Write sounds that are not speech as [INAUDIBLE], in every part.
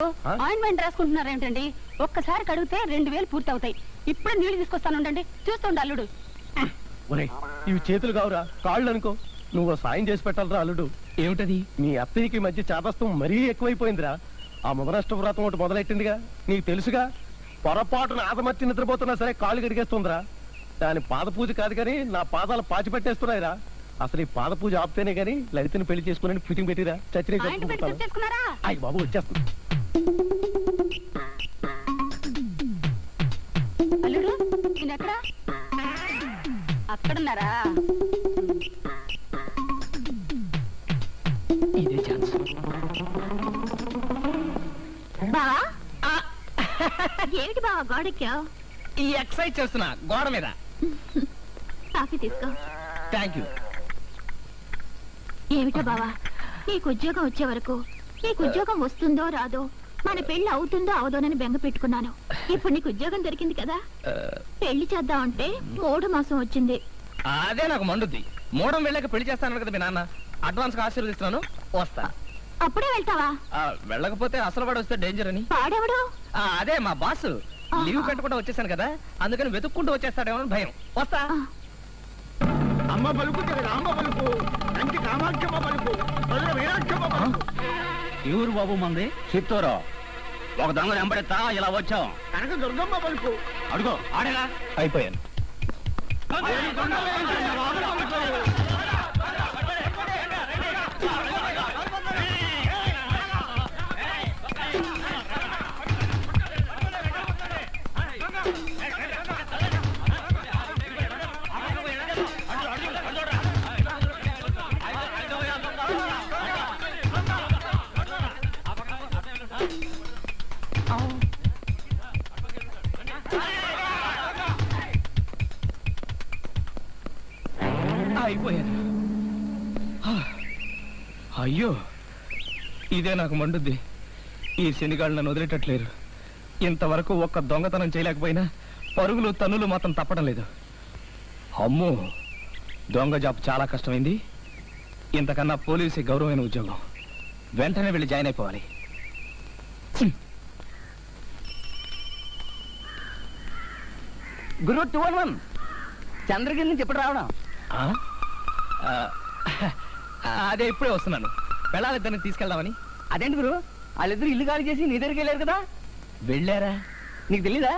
ఆ? ఆయింట్మెంట్ రాసుకుంటున్నారు ఏంటండి ఒక్కసారి కడిగితే రెండు వేలు పూర్తి అవుతాయి ఇప్పుడే నీళ్ళు తీసుకొస్తాను ఉండండి చూస్తుండ అల్లుడు. ఒరేయ్ ఇవి చేతులు కావురా. కాళ్ళు అనుకో నువ్వు సాయం చేసి పెట్టాలరా అల్లుడు. ఏమిటది? మీ అత్తయ్యకి మధ్య చాదస్తం మరీ ఎక్కువైపోయిందిరా. ఆ మొదనష్ట వ్రతం ఒకటి మొదలెట్టిందిగా. నీకు తెలుసుగా పొరపాటున ఆదమర్చి నిద్రపోతున్నా సరే కాళ్ళు గడిగేస్తుందిరా. దాని పాద పూజ కాదు కానీ నా పాదాలు పాచి పెట్టేస్తున్నాయిరా. అసలు ఈ పాద పూజ ఆపితేనే గానీ లలితని పెళ్ళి చేసుకుని ఫిటింగ్ పెట్టిరా. చచ్చిన అయ్యి బాబు వచ్చేస్తుంది అల్లుడు నేను ఎక్కడ? అక్కడున్నారా? ఇదే ఛాన్స్. బావా ఏమిటి బావా గోడెక్కావు? ఈ ఎక్సర్సైజ్ చేస్తున్నా గోడ మీద. కాఫీ తీసుకో. థ్యాంక్ యూ ఏమిటో బావా నీకు ఉద్యోగం వచ్చే వరకు నీకు ఉద్యోగం వస్తుందో రాదో మన పెళ్ళి అవుతుందో అవదోనని బెంగ పెట్టుకున్నాను. ఇప్పుడు నీకు ఉద్యోగం దొరికింది కదా? పెళ్ళి చేద్దామంటే మూడు మాసం వచ్చింది. అదే నాకు మండుద్ది. మూడం వెళ్ళాక పెళ్ళి చేస్తాను కదా మీ నాన్న. అడ్వాన్స్గా ఆశీర్వదిస్తున్నాను. వస్తా. అప్పుడే వెళ్తావా? ఆ, వెళ్ళకపోతే అసలు వాడు వస్తే డేంజర్ అని. పాడెవడు ఆ, అదే మా బాస్. లీవ్ పెట్టకుండా వచ్చేసాను కదా. అందుకని వెతుక్కుంటూ వచ్చేస్తాడేమో అని భయం. వస్తా. ఆ, అమ్మ పలుకు రామ పలుకు కంటి కామాక్షమ్మ పలుకు ఎవరు బాబు మంది చిత్తూరు. ఒక దొంగ వెంబడెత్తా ఇలా వచ్చాం. కనక దుర్గమ్మ పలుకు. అడుగు ఆడేలా? అయిపోయాను. అయిపోయాను. అయ్యో. ఇదే నాకు మండుద్ది. ఈ శనిగాళ్ళు నన్ను వదిలేటట్లేరు. ఇంతవరకు ఒక్క దొంగతనం చేయలేకపోయినా పరుగులు తన్నులు మాత్రం తప్పడం లేదు. అమ్మో. దొంగ జాబ్ చాలా కష్టమైంది. ఇంతకన్నా పోలీసు గౌరవమైన ఉద్యోగం. వెంటనే వెళ్ళి జాయిన్ అయిపోవాలి. గురు టూ వన్ వన్. చంద్రగిరి నుంచి ఎప్పుడు రావడం. అదే ఇప్పుడే వస్తున్నాను. వెళ్ళాలిద్దరిని తీసుకెళ్దామని. అదేంటి గురు? వాళ్ళిద్దరు ఇల్లు ఖాళీ చేసి నీ దగ్గరికి వెళ్ళారు కదా. వెళ్ళారా? నీకు తెలీదా?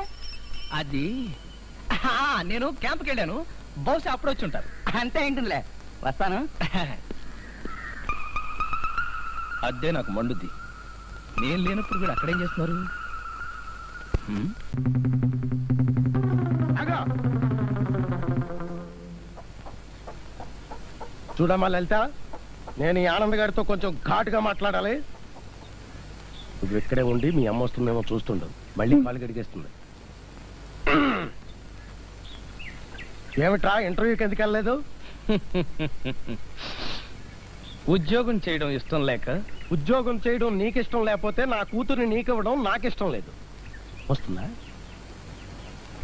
అది? నేను క్యాంప్కి వెళ్ళాను. బహుశా అప్పుడు వచ్చి ఉంటారు. అంతే ఏంటిదిలే. వస్తాను. అదే నాకు మండుద్ది. నేను లేనప్పుడు వీళ్ళు అక్కడేం చేస్తున్నారు? చూడమ్మా లలిత నేను ఈ ఆనంద్ గారితో కొంచెం ఘాటుగా మాట్లాడాలి. నువ్వు ఇక్కడే ఉండి మీ అమ్మ వస్తుందేమో చూస్తుండు మళ్ళీ పాలు గడిగేస్తుంది ఏమిట్రా ఇంటర్వ్యూకి ఎందుకు వెళ్ళలేదు? [LAUGHS] ఉద్యోగం చేయడం ఇష్టం లేక? ఉద్యోగం చేయడం నీకిష్టం లేకపోతే నా కూతుర్ని నీకివ్వడం నాకిష్టం లేదు. వస్తుందా?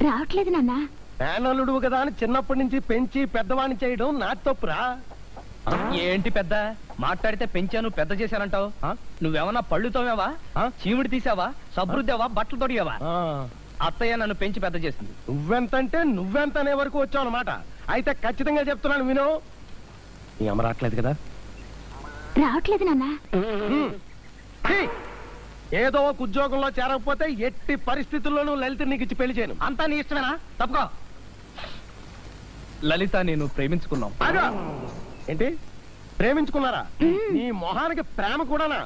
రావట్లేదు నాన్న. మేనల్లుడు కదా అని చిన్నప్పటి నుంచి పెంచి పెద్దవాణ్ణి చేయడం నా తప్పురా? ఏంటి పెద్ద? మాట్లాడితే పెంచాను పెద్ద చేశానంటావు? ఆ? నువ్వేమన్నా పళ్ళు తోమేవా? ఆ? చీమిడి తీసావా? సబ్రుద్దావా బట్టలు తొడిగావా? ఆ, అత్తయ్య నన్ను పెంచి పెద్ద చేసింది. నువ్వెంతంటే నువ్వెంత అనే వరకు వచ్చావు అనమాట అయితే ఖచ్చితంగా చెప్తున్నాను విను. నీ అమ్మ రావట్లేదు కదా? రావట్లేదు నాన్న! ఏదో ఒక ఉద్యోగంలో చేరకపోతే ఎట్టి పరిస్థితుల్లోనూ లలిత నీకు ఇచ్చి పెళ్ళి చేయను. అంతా నీ ఇష్టమేనా? తప్పుకో. లలిత నేను ప్రేమించుకున్నాం. ఆగు! ఏంటి? ప్రేమించుకున్నారా? నీ మొహానికి ప్రేమ కూడానా?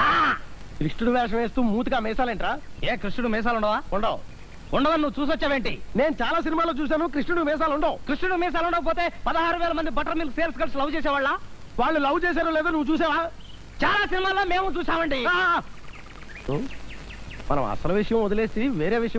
ఆ! కృష్ణుడు వేషం వేస్తూ మూతిగా మేసాలేంట్రా? ఏ కృష్ణుడు మీసాలు ఉండవా. ఉండవు ఉండవని నువ్వు చూసొచ్చావేంటి? నేను చాలా సినిమాల్లో చూశాను కృష్ణుడు మేసాలు ఉండవు కృష్ణుడు మీసాలు ఉండకపోతే పదహారు వేల మంది butter milk sales girls love చేసేవాళ్ళ? వాళ్ళు లవ్ చేశారో లేదో నువ్వు చూసావా? చాలా సినిమాల్లో మేము చూసామండి! మనం అసలు విషయం వదిలేసి వేరే విషయం